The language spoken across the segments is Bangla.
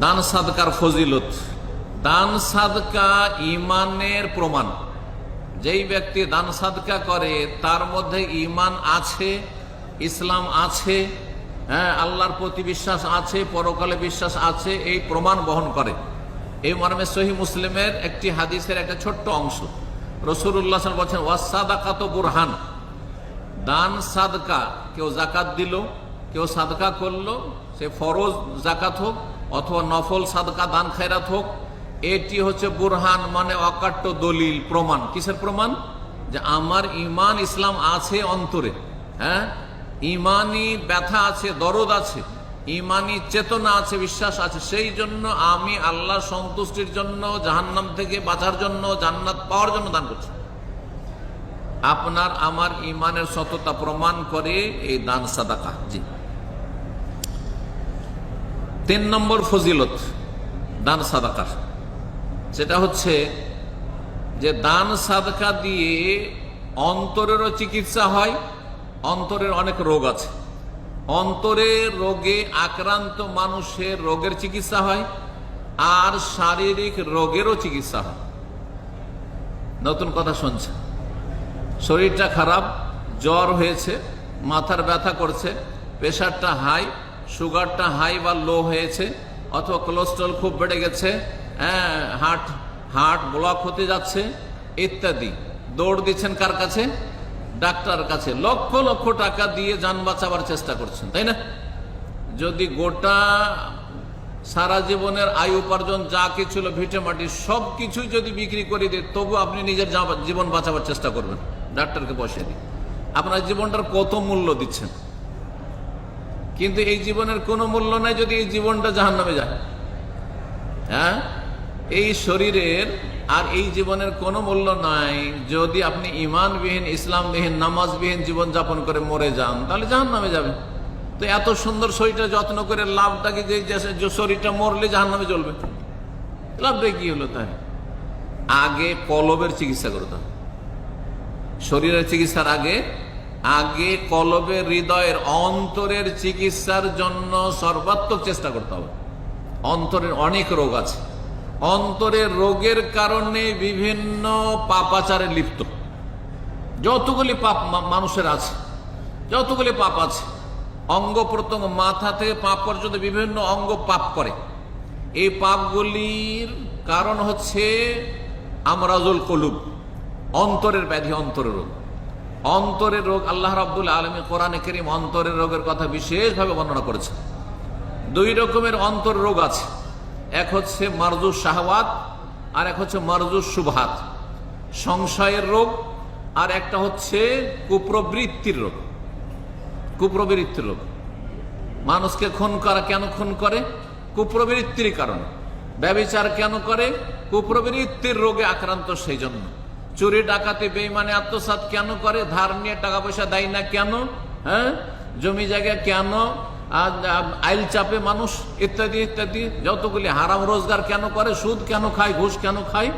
দান সাদকার ফজিলত। দান সাদকা ইমানের প্রমাণ। যেই ব্যক্তি দান সাদকা করে, তার মধ্যে ইমান আছে, ইসলাম আছে হ্যাঁ আল্লাহর প্রতি বিশ্বাস আছে, পরকালে বিশ্বাস আছে, এই প্রমাণ বহন করে। এই মর্মে সহি মুসলিমের একটি হাদিসের একটা ছোট্ট অংশ। রসুল্লাহ বলছেন ওয়াসাদাকাত বুরহান। দান সাদকা, কেউ জাকাত দিল, কেউ সাদকা করল, সে ফরজ জাকাত হোক অথবা নফল সাদকা দান খায়রাত হোক, এটি হচ্ছে বুরহান মানে অকাট্য দলিল, প্রমাণ। কিসের প্রমাণ? যে আমার ইমান ইসলাম আছে অন্তরে হ্যাঁ? ইমানি ব্যথা আছে, দরদ আছে ইমানি চেতনা আছে, বিশ্বাস আছে, সেই জন্য আমি আল্লাহ সন্তুষ্টির জন্য, জাহান্নাম থেকে বাঁচার জন্য, জান্নাত পাওয়ার জন্য দান করছি। আপনার আমার ইমানের সততা প্রমাণ করে এই দান সাদাকা। জি। তিন নম্বর ফজিলত দান সাদাকার সেটা হচ্ছে যে দান সাদকা দিয়ে অন্তরেরও চিকিৎসা হয়, অন্তরের অনেক রোগ আছে। অন্তরের রোগে আক্রান্ত মানুষের রোগের চিকিৎসা হয়, আর শারীরিক রোগেরও চিকিৎসা হয়। নতুন কথা শুনছে শরীরটা খারাপ, জ্বর হয়েছে, মাথার ব্যথা করছে, প্রেশারটা হাই সুগারটা হাই বা লো হয়েছে, অথবা কোলেস্ট্রল খুব বেড়ে গেছে হ্যাঁ হার্ট হার্ট ব্লক হতে যাচ্ছে, ইত্যাদি। দৌড় দিচ্ছেন কার কাছে? ডাক্তার কাছে। লক্ষ লক্ষ টাকা দিয়ে যান বাঁচাবার চেষ্টা করছেন, তাই না? যদি গোটা সারা জীবনের আয় উপার্জন যা কিছু ছিল ভিটেমাটি সব কিছুই যদি বিক্রি করে দিয়ে, তবু আপনি নিজের জীবন বাঁচাবার চেষ্টা করবেন। ডাক্তারকে পয়সা দিয়ে আপনার জীবনটার কত মূল্য দিচ্ছেন? কিন্তু এই জীবনের কোনো মূল্য নাই যদি এই জীবনটা জাহান নামে যায়। হ্যাঁ? এই শরীরের আর এই জীবনের কোনো মূল্য নাই যদি আপনি ইমানবিহীন, ইসলামবিহীন, নামাজবিহীন জীবন যাপন করে মরে যান, তাহলে জাহান নামে যাবেন। তো এত সুন্দর শরীরটা যত্ন করে লাভটাকে যে শরীরটা মরলে জাহান নামে চলবে লাভটা কি হলো তাই আগে কলবের চিকিৎসা করতে হবে শরীরের চিকিৎসার আগে আগে কলবের হৃদয়ের অন্তরের চিকিৎসার জন্য সর্বাত্মক চেষ্টা করতে হবে। অন্তরের অনেক রোগ আছে। অন্তরের রোগের কারণে বিভিন্ন পাপাচারে লিপ্ত। যতগুলি পাপ মানুষের আছে, যতগুলি পাপ আছে, অঙ্গ প্রত্যঙ্গ মাথা থেকে পাপ পর্যন্ত বিভিন্ন অঙ্গ পাপ করে। এই পাপগুলির কারণ হচ্ছে আমরাজুল কলুব, অন্তরের ব্যাধি অন্তরের রোগ। অন্তরের রোগ আল্লাহ রাব্দুল আলমী কোরআনে করিম অন্তরের রোগের কথা বিশেষভাবে বর্ণনা করেছে। দুই রকমের অন্তর রোগ আছে। এক হচ্ছে মারজুস শাহওয়াত, আর এক হচ্ছে মারজুস সুভাত সংশয়ের রোগ, আর একটা হচ্ছে কুপ্রবৃত্তির রোগ। কুপ্রবৃত্তির রোগ। মানুষকে খুন করা কেন খুন করে? কুপ্রবৃত্তির কারণে। ব্যবিচার কেন করে? কুপ্রবৃত্তির রোগে আক্রান্ত সেই জন্য চুরি, ডাকাতি, বেইমানে, আত্মসাৎ কেন করে? ধার নিয়ে টাকা পয়সা দেয় না কেন? হ্যাঁ? জমি জায়গা কেন? আইল চাপে মানুষ, ইত্যাদি ইত্যাদি। যতগুলি হারাম রোজগার কেন করে? সুদ কেন খায়? ঘুষ কেন খায়?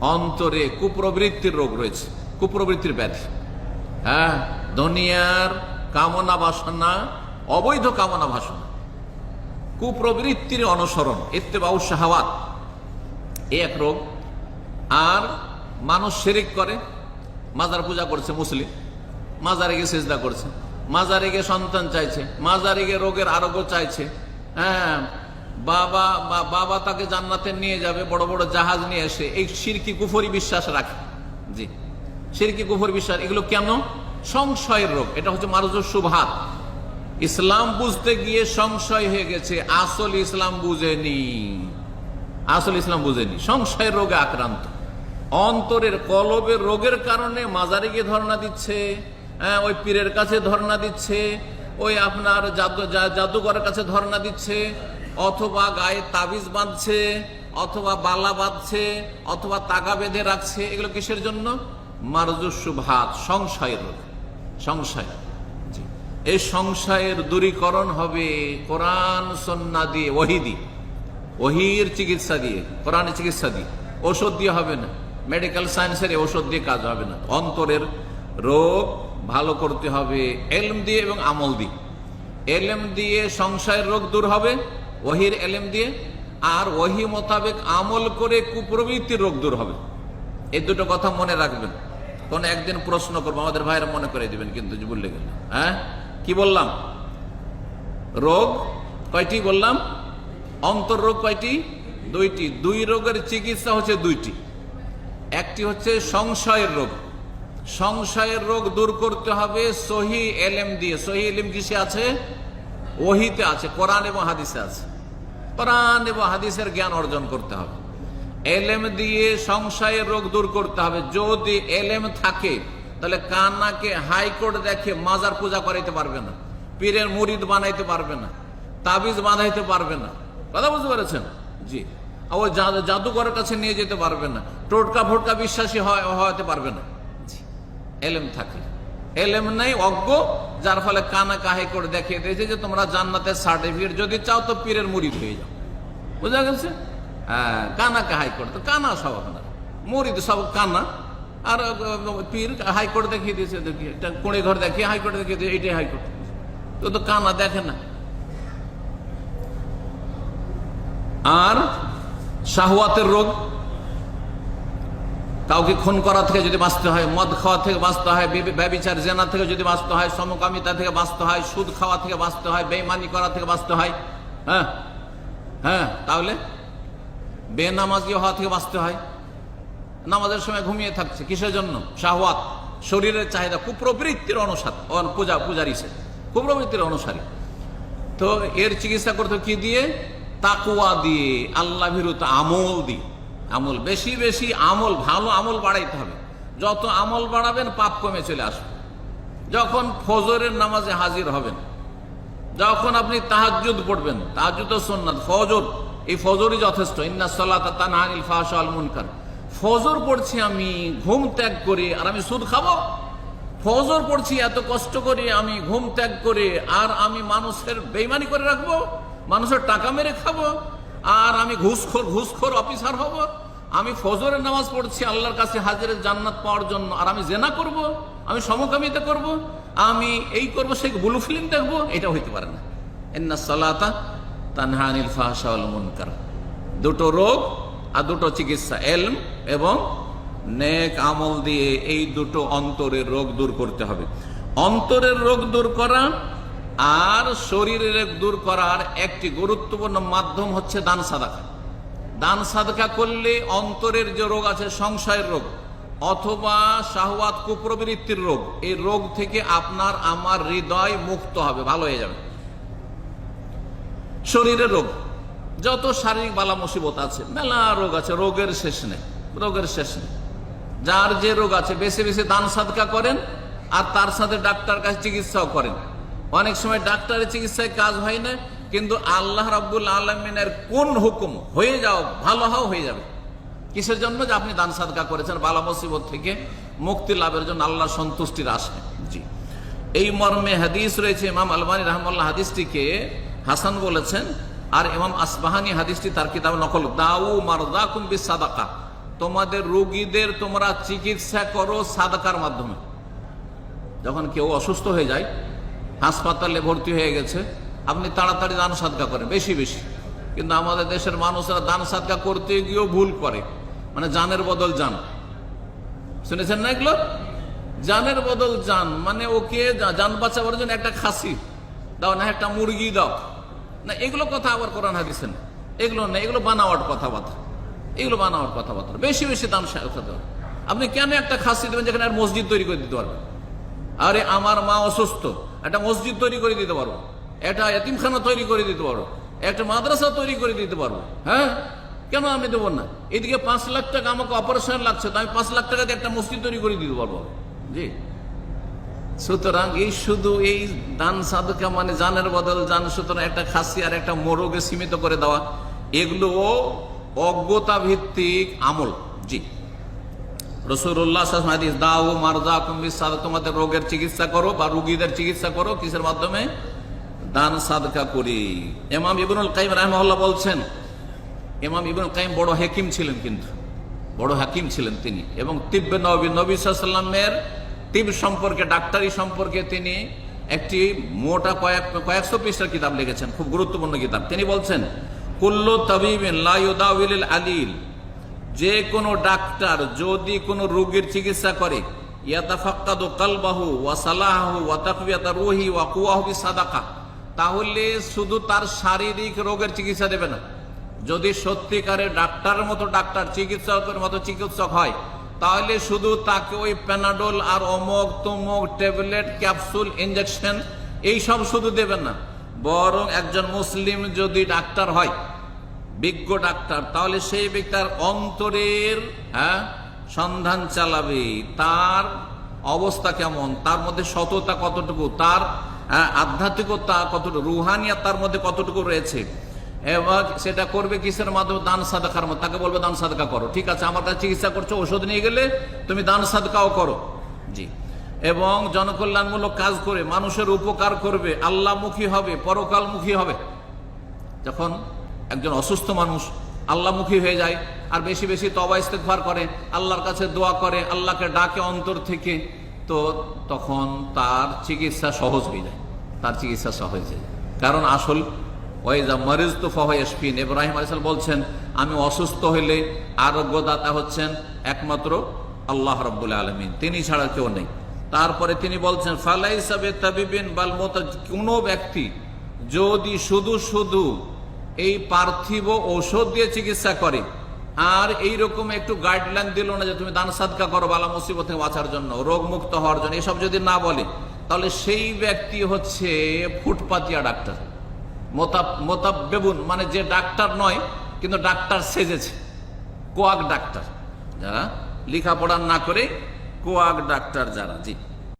অন্তরে কুপ্রবৃত্তির রোগ রয়েছে, কুপ্রবৃত্তির ব্যাধি। হ্যাঁ? দুনিয়ার কামনা বাসনা, অবৈধ কামনা বাসনা, কুপ্রবৃত্তির অনুসরণ ইত্তেবাউ শাহাওয়াত। এক রোগ। আর মানুষ শেরিক করে, মাজার পূজা করছে মুসলিম, মাজারে গিয়ে সেজদা করছে, মাজারে গিয়ে সন্তান চাইছে, মাজারে গিয়ে রোগের আরোগ্য চাইছে হ্যাঁ বাবা, বা- বাবা তাকে জান্নাতে নিয়ে যাবে, বড় বড় জাহাজ নিয়ে এসে, এই সিরকি কুফরি বিশ্বাস রাখে। জি, সিরকি কুফরি বিশ্বাস, এগুলো কেন? সংশয়ের রোগ, এটা হচ্ছে মারুজুর সুভাত ইসলাম বুঝতে গিয়ে সংশয় হয়ে গেছে, আসল ইসলাম বুঝেনি, আসল ইসলাম বুঝেনি, সংশয়ের রোগে আক্রান্ত। অন্তরের কলবের রোগের কারণে মাজারে গিয়ে ধর্ণা দিচ্ছে হ্যাঁ, ওই পীরের কাছে ধর্ণা দিচ্ছে ওই আপনার জাদু জাদুঘরের কাছে ধর্ণা দিচ্ছে অথবা গায়ে তাবিজ বাঁধছে অথবা বালা বাঁধছে অথবা তাগা বেঁধে রাখছে এগুলো কিসের জন্য? মারজস্যু ভাত সংশয়ের সংশয়। এই সংশয়ের দূরীকরণ হবে কোরআন সন্না দিয়ে ওহি দিয়ে। ওহির চিকিৎসা দিয়ে কোরআনের চিকিৎসা দিয়ে। ওষুধ দিয়ে হবে না। মেডিকেল সায়েন্সের ওষুধ দিয়ে কাজ হবে না। অন্তরের রোগ ভালো করতে হবে এলম দিয়ে এবং আমল দিয়ে। এলম দিয়ে সংশয়ের রোগ দূর হবে, ওহির এলেম দিয়ে। আর ওহি মোতাবেক আমল করে কুপ্রবৃত্তির রোগ দূর হবে। এই দুটো কথা মনে রাখবেন। কোন একদিন প্রশ্ন করব, আমাদের ভাইরা মনে করে দিবেন, কিন্তু বললে গেল। হ্যাঁ? কি বললাম? রোগ কয়টি বললাম? অন্তর রোগ কয়টি? দুইটি। দুই রোগের চিকিৎসা হচ্ছে দুইটি। একটি হচ্ছে সংশয়ের রোগ। সংশয়ের রোগ দূর করতে হবে সহি এলেম দিয়ে। সহি এলেম কিসে আছে? ওহিতে আছে, কোরআন এবং হাদিসে আছে। কোরআন এবং হাদিসের জ্ঞান অর্জন করতে হবে। এলেম দিয়ে সংশয়ের রোগ দূর করতে হবে। যদি এলেম থাকে, তাহলে কান্নাকে হাইকোর্ট দেখে মাজার পূজা করাইতে পারবে না। পীরের মুরিদ বানাইতে পারবে না। তাবিজ বাঁধাইতে পারবে না। কথা বুঝতে পেরেছেন? জি। ওই জাদুঘরের কাছে নিয়ে যেতে পারবে না। টোটকা ফোটকা বিশ্বাসী হয় হওয়াতে পারবে না। এলেম থাকে। এলেম নেই অজ্ঞ যার ফলে কানা কাহে করে দেখিয়ে দিয়েছে যে তোমরা জান্নাতের সার্টিফিকেট যদি চাও তো পীরের মুরিদ হয়ে যাও। বুঝা গেছে? হ্যাঁ কানাকে হাইকোর্ট তো কানা সব আপনার। মুরিদ সব কানা। আর পীর হাইকোর্ট দেখিয়ে দিয়েছে দেখি একটা কুড়ে ঘর দেখিয়ে হাইকোর্ট দেখিয়ে দিয়েছে এটাই হাইকোর্ট তো তো কানা দেখে না। আর শাহওয়াতের রোগ। কাউকে খুন করা থেকে যদি বাঁচতে হয়, মদ খাওয়া থেকে বাঁচতে হয় বে- ব্যভিচার জেনা থেকে যদি বাঁচতে হয়, সমকামিতা থেকে বাঁচতে হয়, সুদ খাওয়া থেকে বাঁচতে হয় বেইমানি করা থেকে বাঁচতে হয় হ্যাঁ? হ্যাঁ তাহলে বেনামাজি হওয়া থেকে বাঁচতে হয়। নামাজের সময় ঘুমিয়ে থাকছে। কিসের জন্য? শাহওয়াত। শরীরের চাহিদা কুপ্রবৃত্তির অনুসার। পূজা পূজারি সে। কুপ্রবৃত্তির অনুসারী। তো এর চিকিৎসা করতে কি দিয়ে? তাকুয়া দিয়ে, আল্লাহ ভীরুত আমল দিয়ে। আমল, বেশি বেশি আমল, ভালো আমল বাড়াইতে হবে। যত আমল বাড়াবেন, পাপ কমে চলে আসবে। যখন ফজরের নামাজে হাজির হবেন, যখন আপনি তাহাজ্জুদ পড়বেন, তাহাজ্জুদ সুন্নাত, ফজর, এই ফজরই যথেষ্ট। ইন্না সালাত তানহানিল ফাহশা মুনকার। ফজর পড়ছি আমি, ঘুম ত্যাগ করে, আর আমি সুদ খাব? ফজর পড়ছি, এত কষ্ট করে আমি ঘুম ত্যাগ করে, আর আমি মানুষের বেইমানি করে রাখব? মানুষের টাকা মেরে খাব, আর আমি ঘুষখোর ঘুষখোর অফিসার হব, আমি ফজরের নামাজ পড়ছি আল্লাহর কাছে হাজিরের জান্নাত পাওয়ার জন্য, আর আমি জেনা করব, আমি সমকামিতা করব, আমি এই করব, সেই ব্লু ফিল্ম দেখব এটা হইতে পারে না। এন্না সালাতা তানহানিল ফাহশাউল মুনকার। দুটো রোগ আর দুটো চিকিৎসা, এলম এবং নেক আমল দিয়ে এই দুটো অন্তরের রোগ দূর করতে হবে। অন্তরের রোগ দূর করা আর শরীরের দূর করার একটি গুরুত্বপূর্ণ মাধ্যম হচ্ছে দান সাদাকা। দান সাদকা করলে অন্তরের যে রোগ আছে, সংশয়ের রোগ, অথবা শাহওয়াত কুপ্রবৃত্তির রোগ, এই রোগ থেকে আপনার, আমার হৃদয় মুক্ত হবে, ভালো হয়ে যাবে। শরীরের রোগ, যত শারীরিক বালা মুসিবত আছে, মেলা রোগ আছে, রোগের শেষ নেই, রোগের শেষ নেই। যার যে রোগ আছে, বেশি বেশি দান সাদকা করেন, আর তার সাথে ডাক্তার কাছে চিকিৎসাও করেন। অনেক সময় ডাক্তারের চিকিৎসায় কাজ হয় না, কিন্তু আল্লাহ রাব্বুল আলমিনের কোন হুকুম হয়ে যাও, ভালো হও, হয়ে যাবে। কিসের জন্য? যে আপনি দান সাদকা করেছেন, বালা মুসিবত থেকে মুক্তি লাভের জন্য আল্লাহ সন্তুষ্টির আসে জি। এই মর্মে হাদিস রয়েছে, ইমাম আলমানি রহমাল্লাহ হাদিসটিকে হাসান বলেছেন, আর ইমাম আসবাহানি হাদিসটি তার কিতাব নকল, দাউ মারদা কুম্বি সাদাকা তোমাদের রোগীদের তোমরা চিকিৎসা করো সাদাকার মাধ্যমে। যখন কেউ অসুস্থ হয়ে যায় হাসপাতালে ভর্তি হয়ে গেছে। আপনি তাড়াতাড়ি দান সাদকা করেন, বেশি বেশি। কিন্তু আমাদের দেশের মানুষরা দান সাদকা করতে গিয়েও ভুল করে। মানে জানের বদল জান শুনেছেন না এগুলো? জানের বদল যান। মানে ওকে যান বাঁচাবার জন্য একটা খাসি দাও, না একটা মুরগি দাও। না, এগুলো কথা আবার কোরআন হাদিসে এগুলো না এগুলো বানাওয়াট কথাবার্তা। এগুলো বানাওয়াট কথাবার্তা। বেশি বেশি দান সাথে আপনি কেন একটা খাসি দেবেন যেখানে আর মসজিদ তৈরি করে দিতে পারবেন? আরে, আমার মা অসুস্থ। একটা মসজিদ তৈরি করে দিতে পারব। একটা এতিমখানা তৈরি করে দিতে পারব। একটা মাদ্রাসা তৈরি করে দিতে পারব। হ্যাঁ? কেন আমি দেবো না? এদিকে পাঁচ লাখ টাকা আমাকে অপারেশন লাগছে, তো আমি পাঁচ লাখ টাকা একটা মসজিদ তৈরি করে দিতে পারব। জি। সুতরাং এই শুধু এই দান সাধকা মানে জানের বদল, জান সুতরাং একটা খাসি আর একটা মোরগে সীমিত করে দেওয়া, এগুলো অজ্ঞতা ভিত্তিক আমল। রসুল্লাহ হাদিস দাও মারদা রোগের চিকিৎসা করো বা রুগীদের চিকিৎসা করো, কিসের মাধ্যমে? দান সাদকা করি। এমাম ইবনুল কাইম রাহমাল্লাহ বলছেন এমাম ইবনুল কাইম বড় হাকিম ছিলেন কিন্তু, বড় হাকিম ছিলেন তিনি। এবং তিব্বে নবী নবী সাল্লামের তিব সম্পর্কে, ডাক্তারি সম্পর্কে তিনি একটি মোটা কয়েক, কয়েকশো পৃষ্ঠার কিতাব লিখেছেন, খুব গুরুত্বপূর্ণ কিতাব। তিনি বলছেন, কুল্লু তবিবিন লাইউদাউল আলিল যে কোনো ডাক্তার যদি কোনো রোগীর চিকিৎসা করে ওয়া সালাহু রুহি ওয়া বিসাদাকা, তাহলে শুধু তার শারীরিক রোগের চিকিৎসা দেবে না। যদি সত্যিকারের ডাক্তারের মতো, ডাক্তার চিকিৎসকের মতো চিকিৎসক হয়, তাহলে শুধু তাকে ওই প্যানাডোল আর অমক তমক ট্যাবলেট, ক্যাপসুল ইঞ্জেকশন এইসব শুধু দেবেন না। বরং একজন মুসলিম যদি ডাক্তার হয় বিজ্ঞ ডাক্তার তাহলে সেই ব্যক্তির অন্তরের হ্যাঁ সন্ধান চালাবে। তার অবস্থা কেমন? তার মধ্যে সততা কতটুকু? তার হ্যাঁ, আধ্যাত্মিকতা কতটুকু? রুহানিয়া তার মধ্যে কতটুকু রয়েছে? এবং সেটা করবে কিসের মাধ্যমে? দান সাদাকার মধ্যে। তাকে বলবে দান সাদকা করো। ঠিক আছে আমার কাছে চিকিৎসা করছ ওষুধ নিয়ে গেলে তুমি দান সাদকাও করো। জি। এবং জনকল্যাণমূলক কাজ করে মানুষের উপকার করবে আল্লাহমুখী হবে পরকালমুখী হবে। যখন একজন অসুস্থ মানুষ আল্লাহমুখী হয়ে যায়, আর বেশি বেশি তবা ইস্তেকভার করে, আল্লাহর কাছে দোয়া করে, আল্লাহকে ডাকে অন্তর থেকে, তো তখন তার চিকিৎসা সহজ হয়ে যায়, তার চিকিৎসা সহজ হয়ে যায়। কারণ আসল ওই যা মরিজ তো ফহস্পিন ইব্রাহিম আলিসাল বলছেন, আমি অসুস্থ হইলে আরোগ্যদাতা হচ্ছেন একমাত্র আল্লাহ রব্বুল আলমিন, তিনি ছাড়া কেউ নেই। তারপরে তিনি বলছেন ফালাই সাবে তাবিবিন বাল কোনো ব্যক্তি যদি শুধু শুধু এই পার্থিব ঔষধ দিয়ে চিকিৎসা করে। আর এই রকম একটু গাইডলাইন দিল না যে তুমি দান সাদকা করো, বালা মুসিবত থেকে বাঁচার জন্য রোগ মুক্ত হওয়ার জন্য, এসব যদি না বলে, তাহলে সেই ব্যক্তি হচ্ছে ফুটপাতিয়া ডাক্তার। মোতাব মোতাব বেবুন মানে যে ডাক্তার নয়, কিন্তু ডাক্তার সেজেছে। Quack doctor. যারা লেখাপড়া না করে কোয়াক ডাক্তার যারা, জি।